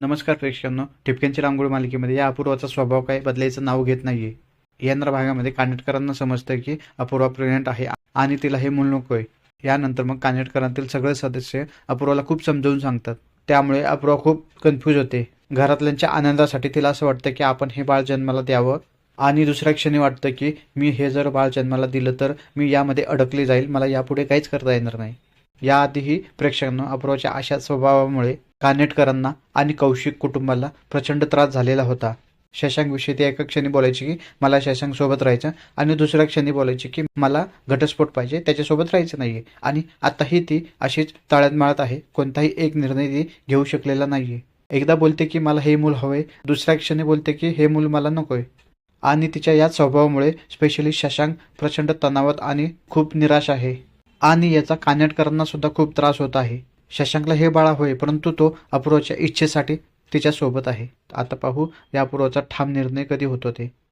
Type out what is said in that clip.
नमस्कार प्रेक्षकांनो ठिपक्यांची रांगोळी मालिकेमध्ये या अपूर्वाचा स्वभाव काय बदलायचं नाव घेत नाहीये. यंत्र भागामध्ये कानेटकरांना समजतं की अपूर्वा प्रेग्नेंट आहे आणि तिला हे मूल नकोय. यानंतर मग कानेटकरांतील सगळे सदस्य अपूर्वाला खूप समजावून सांगतात. त्यामुळे अपूर्वा खूप कन्फ्यूज होते. घरातल्यांच्या आनंदासाठी तिला असं वाटतं की आपण हे बाळ जन्माला द्यावं आणि दुसऱ्या क्षणी वाटतं की मी हे जर बाळ जन्माला दिलं तर मी यामध्ये अडकले जाईल मला यापुढे काहीच करता येणार नाही. याआधीही प्रेक्षकांना अपूर्वाच्या अशा स्वभावामुळे कानेटकरांना आणि कौशिक कुटुंबाला प्रचंड त्रास झालेला होता. शशांकविषयी ती एका क्षणी बोलायची की मला शशांक सोबत राहायचं आणि दुसऱ्या क्षणी बोलायची की मला घटस्फोट पाहिजे त्याच्यासोबत राहायचं नाहीये. आणि आताही ती अशीच ताळ्यात माळत आहे. कोणताही एक निर्णय ती घेऊ शकलेला नाहीये. एकदा बोलते की मला हे मूल हवंय. दुसऱ्या क्षणी बोलते की हे मूल मला नकोय. आणि तिच्या याच स्वभावामुळे स्पेशली शशांक प्रचंड तणावात आणि खूप निराश आहे. आणि याचा कानेटकरांना सुद्धा खूप त्रास होत आहे. शशांकला हे बाळा होय परंतु तो अपूर्वाच्या इच्छेसाठी तिच्यासोबत आहे. आता पाहू या अपूर्वाचा ठाम निर्णय कधी होतो ते.